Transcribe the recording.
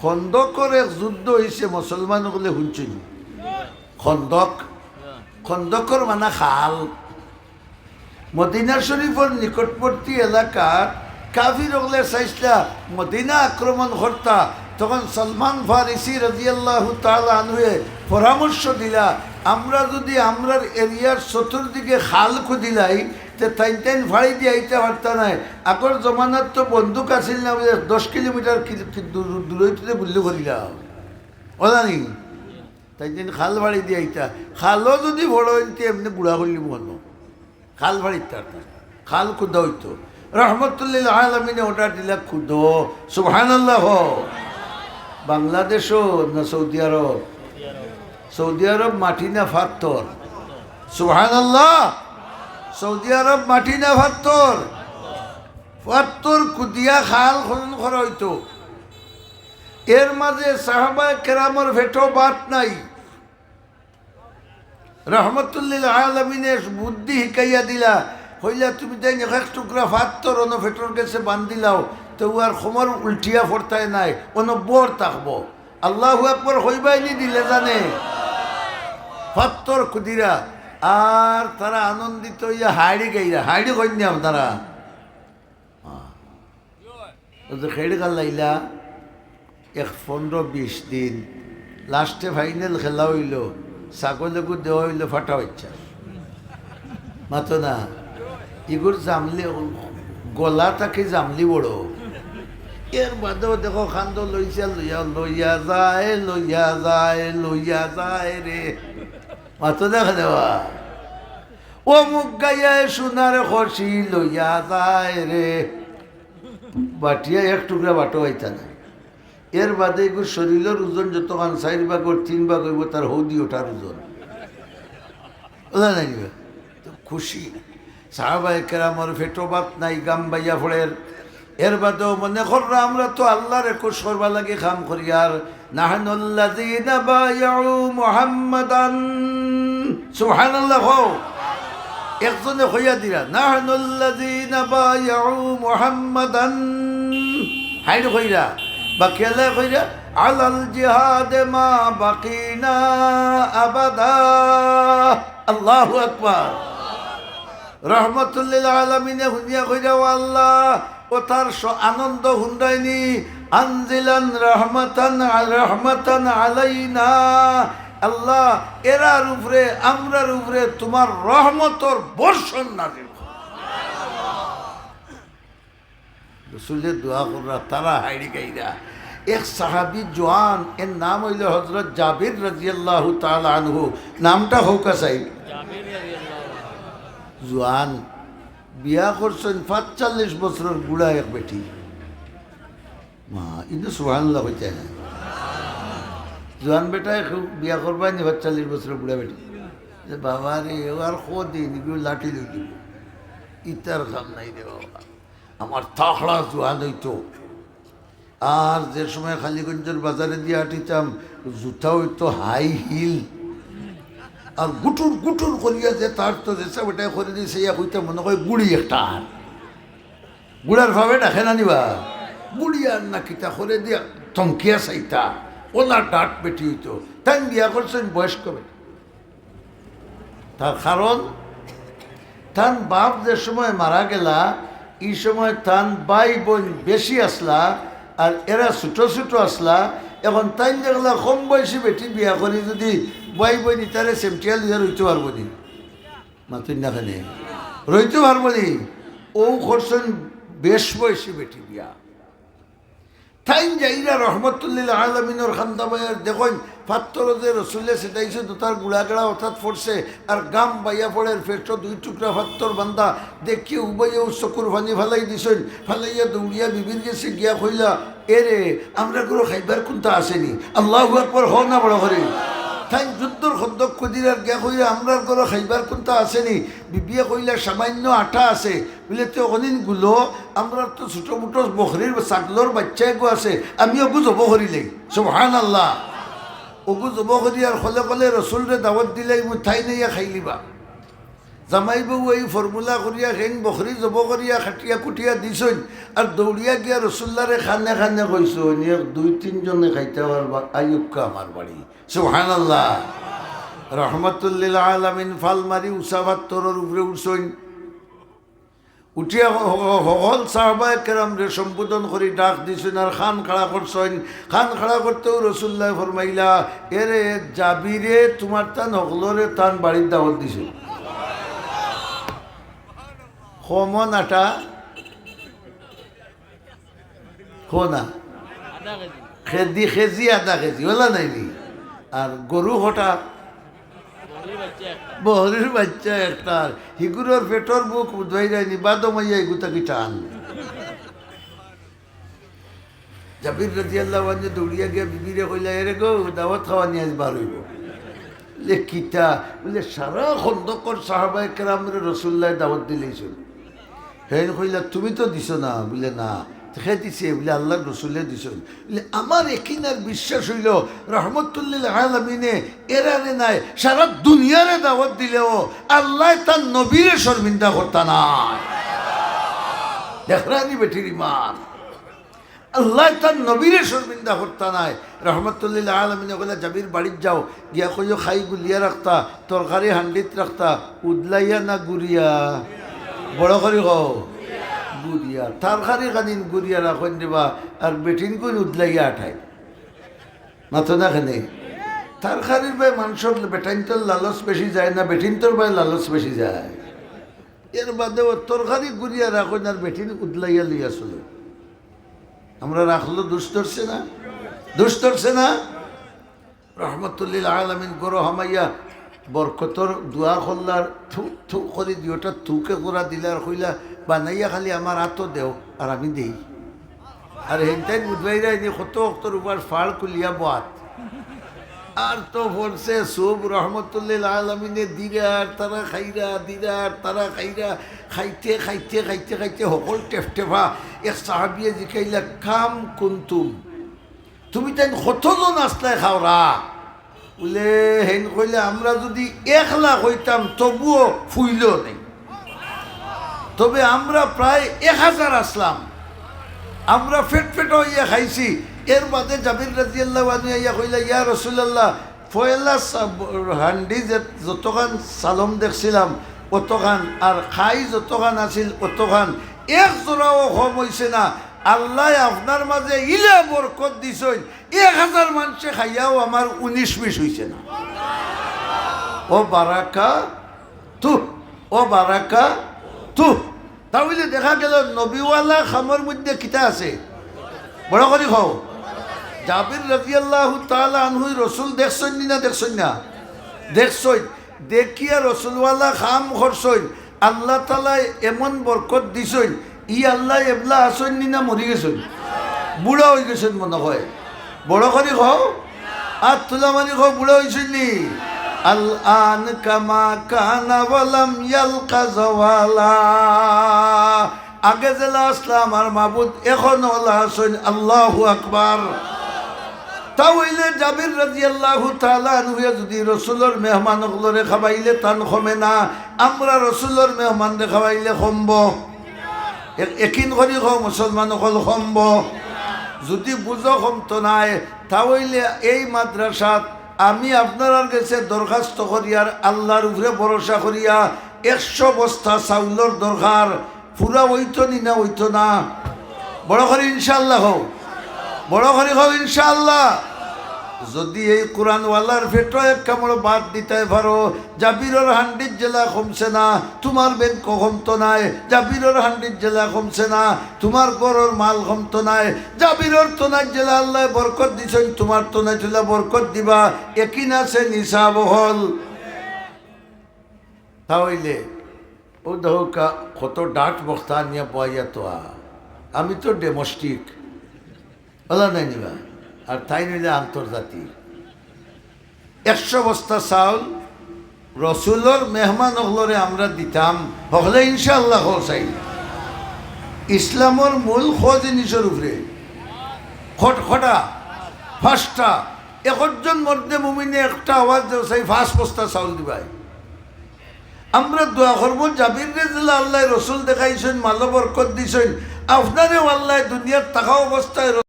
খন্দকর যুদ্ধ হয়েছে মুসলমান বলে শুনছেন খন্দক? খন্দকর মানে খাল। মদিনা শরীফর নিকটবর্তী এলাকার কাফির ওগলে চাইছিলা, মদিনা আক্রমণ কর্তা তখন সলমান ফারিসি রাজিয়াল্লাহ তাআলা আনহুয়ে পরামর্শ দিলা, আমরা যদি আমরার এরিয়ার চতুর্দিকে খাল খুদিলাই তে তাইন ফাড়ি দিয়ে আইতে পারতা নাই। আগর জমানার তো বন্দুক আছিল না দশ কিলোমিটার দূরত্বে বুল্লু করিলাম ওলানি তাই দিন খাল ভাড়ি দিয়ে আইতা। খালও যদি বড় হইতে এমনি বুড়া করলি মনো। খাল ভাড়ি তার খাল খুদা হইতো রহমতুল্লিল আলমিনে ওটা দিলা খুদো সুবহানাল্লাহ। বাংলাদেশও না সৌদি আরব সৌদি আরব মাটি না ফাত্তর সুবহানাল্লাহ। সৌদি আরব মাটি না ফাত্তর ফাত্তর কুদিয়া খাল খনন করা হইতো। এর মাঝে সাহাবা কেরামর ভেটো বাত নাই। রহমতুল্লিল আলমিনে বুদ্ধি শিকাইয়া দিলা, হইলা তুমি তাই এক টুকরা ফাত্তর অন ভেটোর কাছে বান্ধিলাও তো আর সমর উল্টিয়া ফরতায় নাই, অন বর থাকব আল্লাহ একবার হইবাই নি দিলে জানে। ফাত্তর খুদিরা আর তারা আনন্দিত হাইড়ি গাইরা হাইড়ি কইনি আপনারা খেড়ি গাল লাইলা, এক পনেরো বিশ দিন। লাস্টে ফাইনাল খেলা হইল, ছাগলকু দেওয়া হইল ফাটা হচ্ছে মাতো না, ইগুর জামলি, গলা তাকে জামলি বড়। এর বাদেও দেখো খান্দ লইছে লইয়া লইয়া যায় লইয়া যায় লইয়া যায় রে। মাতো দেখা দেওয়া। ও মুখ গাইয়া সোনার খসি লইয়া যায় রে। বাটিয়া এক টুকরা বাটো হইতা না। এর বাদে এগুলো শরীরের ওজন যতক্ষণ চার ভাগ ওর তিন ভাগ হইব, তার হৌদি ওঠার ওজন। খুশি। সাহাবাই কেরামর ফেটো বাত নাই, গাম বাইয়া ফোড়ের। এর বাদেও মনে কররা আমরা তো আল্লাহর একুশ করবা লাগে খাম করি, আর নাহানুল্লাযীনা বায়াউ মুহাম্মাদান। সুবহানাল্লাহ। হও একজনে হইয়া দিলা, নাহানুল্লাযীনা বায়াউ মুহাম্মাদান। হাইড কইরা বা কেলে কইরা আলাল জিহাদ মা বাকিনা আবাদা। আল্লাহু আকবার। রহমতুল্লিল আলমিনে হুনিয়া কইরা আল্লাহ, ও তার আনন্দ হুন্ডাইনি আনজিলান রহমতান রহমতান আলাইনা। আল্লাহ এরার উপরে আমরার উপরে তোমার রহমতর বর্ষণ নাজিল। রসুলের দোয়া করা তারা হাইড়ি গাইরা। এক সাহাবি জোয়ান এর নাম হইল হজরত জাবির রাজিয়াল্লাহ তাল আনহু। নামটা হোক সাই জোয়ান বিয়া করছেন পাঁচচল্লিশ বছরের বুড়া এক বেটি। ইন্দু সুহানুল্লাহ হইতে হ্যাঁ জোয়ান বেটায় বিয়া করবাই নি পাঁচচল্লিশ বছরের বুড়া বেটি। যে বাবা রে, ও আর দিন এগুলো লাঠি লই দিব ইতার কাম নাই রে বাবা। আমার তাখড়া জোয়ান হইতো। আর যে সময় খালিগঞ্জের বাজারে দিয়ে হাঁটিতাম, জুতা হইতো হাই হিল। আর গুটুর গুটুর করিয়া যে তার তো রেসা বেটায় করে দিয়েছে ইয়া হইতে মনে হয় গুড়ি একটা। আর গুড়ার ভাবে না নিবা গুড়ি আর না কিতা করে দিয়া থমকিয়া চাইতা? ওলা ডাট বেটি হইতো। তাই বিয়া করছেন বয়স্ক বেটি। তার কারণ তান বাপ যে সময় মারা গেলা এই সময় তান বাই বোন বেশি আসলা, আর এরা ছোটো ছোটো আসলা, এখন তাই দেখলা কম বয়সী বেটি বিয়া করি যদি বাই বোন তারে সেমটিয়া লিয়া রইতে পারব নি? মাতুন না খানে রইতে পারব নি? ও করছেন বেশ বয়সী বেটি বিয়া। তাইন যাইরা রহমতুল্লিল আলমিনের খান্দাবাইয়ার দেখুন পাত্তর যে রসুলে সেটাইছে দুটার গুড়াগড়া অর্থাৎ পড়ছে আর গাম বাইয়া পড়ের ফেটো দুই টুকরা ফাত্তর বান্দা দেখি উবাইয়াও চকুর ভানি ফালাই দিছেন। ফালাইয়া দৌড়িয়া বিবির গেছে গিয়া কইলা এরে আমরা কোনো খাইবার কোনটা আসেনি। আল্লাহ একবার হ না বড় করে। তাই যুদ্ধর শব্দ কুদিরার গে কইরা আমরার ঘরে খাইবার কোনটা আসেনি বিবিয়া কইলা, সামান্য আটা আছে। বলে তো অনিনগুলো আমরা তো ছোটো মোটো বখরির ছাগলর বাচ্চা গো আছে। আমি বুঝব জব করিলে সুহান আল্লাহ ওগু জব করি আর কলে কলে রসুলরে দাওয়াত দিলে মু ঠাই নাইয়া খাইলিবা জামাই বউ এই ফর্মুলা করিয়া খেন বখরি জব করিয়া খাটিয়া কুটিয়া দিছইন। আর দৌড়িয়া গিয়া রসুল্লারে খানে খানে কইসইন দুই তিনজনে খাইতে পারবা আয়ুক্কা আমার বাড়ি সুহান আল্লাহ রহমতুল্লিল আলমিন ফাল মারি উষাভাত তোরর উপরে উঠছইন। উঠিয়া সকল সাহবায় কেরাম রে সম্বোধন করি ডাক দিছেন আর খান খাড়া করছেন খান খাড়া করতেও রসুল্লাহ ফরমাইলা এরে জাবিরে তোমার তান হকলরে তান বাড়ির দাওয়াত দিছে। কমন আটা খোনা খেদি খেজি আধা কেজি ওলা নাইনি আর গরু হঠাৎ বহরির বাচ্চা একটা হিগুরের পেটর মুখ ধুই যায়নি বাদো মাইয়া এগুতা কি টান জাবির রাজি আল্লাহ দৌড়িয়া গিয়া বিবিরে কইলা এরে গো দাওয়াত খাওয়া নিয়ে আজ বার হইব বলে কিতা বলে সারা খন্দকর সাহাবাই কেরামরে রসুল্লাহ দাওয়াত দিলেছিল হেন কইলা, তুমি তো দিছ না? বলে, না। সে দিছে। বলে, আল্লাহ রসুলে দিছ। বলে, আমার একিনার বিশ্বাস হইল, রহমতুল্লিল আলমিনে এরারে নাই, সারা দুনিয়ারে দাওয়াত দিলেও আল্লাহ তার নবীরে শর্মিন্দা করতা নাই। দেখরানি বেটির ইমান আল্লাহ তার নবীরে শর্মিন্দা করতা নাই। রহমতুল্লিল আলমিনে বলে জাবির বাড়ির যাও। গিয়া কইও খাই গুলিয়া রাখতা, তরকারি হান্ডিত রাখতা, উদলাইয়া না গুড়িয়া বড় করি কও। গুড়িয়া তরকারি কাদিন গুড়িয়া রাখেন দিবা, আর বেটিন কোন উদলাইয়া আঠাই। মাথো না খানে। তরকারির বাই মানুষের বেটাইনতর লালচ বেশি যায় না বেটিনতর বাই লালচ বেশি যায়। এর বাদে তরকারি গুড়িয়া রাখেন আর বেটিন উদলাইয়া লিয়া চলো আমরা রাখল দুষ ধরছে না? দুষ ধরছে না? রহমতুল্লিল আলমিন গরো হামাইয়া বরকতর দোয়া করলার থু থু করে দিওটা থুকে করা দিলার কইলা বানাইয়া খালি আমার হাতও দেও আর আমি দেই। আর হেনটাই বুধবাইরা এনে কত অক্তর উপর ফাড় কুলিয়া বাত আর তো বলছে সব রহমতুল্লিল আলমিনে দিরার তারা খাইরা দিরার তারা খাইরা খাইতে খাইতে খাইতে খাইতে সকল টেফটেফা এক সাহাবিয়ে জিখাইলা কাম কুন্তুম। তুমি তাই কতজন আসলে খাওরা বলে, হেন কইলে, আমরা যদি এক লাখ হইতাম, তবুও ফুইলেও নেই। তবে আমরা প্রায় এক হাজার আসলাম। আমরা ফেট ফেট হইয়া খাইছি। এর বাদে জাবির রাজিয়াল্লাহ ইয়া কইলা, ইয়া রসুল্লাহ ফয়লা হান্ডি যে যতখান সালম দেখছিলাম, অতখান আর খাই যতখান আছিল, অতখান এক জোড়াও কম হইছে না। আল্লাহ আপনার মাঝে ইলে বরকত দিছই এক হাজার মানুষে খাইয়াও আমার উনিশ বিশ হইছে না। ও বারাকা তু, ও বারাকা তু। তাহলে দেখা গেল নবীওয়ালা খামর মধ্যে কিতা আছে? বড় করে খাও জাবির রাজিয়াল্লাহ তালা আনহুই রসুল দেখছই না দেখছই না? দেখছই দেখিয়া রসুলওয়ালা খাম খরছই আল্লাহ তালাই এমন বরকত দিছই ই আল্লাহ এবলা আসন নি না মরি গেছই বুড়া হয়ে গেছেন মনে হয়। বড় করে খাও আর তোলা মারি খাও বুড়া হয়েছেন নি? কামা কানা বলাম ইয়ালকা জওয়ালা। আগে জেলা আসলাম আর মাবুদ, এখন আসন আল্লাহ আকবার। তাহলে জাবির রাজি আল্লাহ তালুয়ে যদি রসুলোর মেহমান খাবাইলে তান খমে না, আমরা রসুলোর মেহমানরে খাবাইলে খমব। একিন করি খাও মুসলমান হল খমব যদি বুঝো খমতো নাই, তাহলে এই মাদ্রাসাত আমি আপনার কাছে দরখাস্ত করিয়ার আল্লাহর উপরে ভরসা করিয়া একশো বস্তা চাউলর দরকার। পুরা হইতো নি না হইতো না? বড় করে ইনশাল্লাহ হোক বড় করে হোক ইনশাল্লাহ যদি এই কোরআনওয়ালার ফেটো এক কামড় বাদ দিতে পারো, জাবিরর হান্ডির জেলা কমছে না, তোমার বেন কমতো নাই, জাবিরর হান্ডির জেলা কমছে না, তোমার গরর মাল কমতো নাই, জাবিরর তোনার জেলা আল্লাহ বরকত দিছেন, তোমার তোনায় চলে বরকত দিবা, একই আছে নিশা বহল তাহলে, ও দহকা কত ডাট বক্তা নিয়ে পাইয়া তো আমি তো ডেমস্টিক। বলা নাই নিবা আর তাই নিলে আন্তর্জাতিক। একশো বস্তা চাউল রসুলোর মেহমান হলরে আমরা দিতাম, হলে ইনশাল্লাহ চাই ইসলামর মূল খ জিনিসের উপরে। খটখটা ফার্স্টটা একজন মধ্যে মুমিনে একটা আওয়াজ দেও চাই ফার্স্ট বস্তা চাউল দিবাই। আমরা দোয়া করব, জাবির রেজলা আল্লাহ রসুল দেখাইছেন মাল্লা বরকত দিছেন। আপনারে আল্লাহ দুনিয়ার থাকা অবস্থায়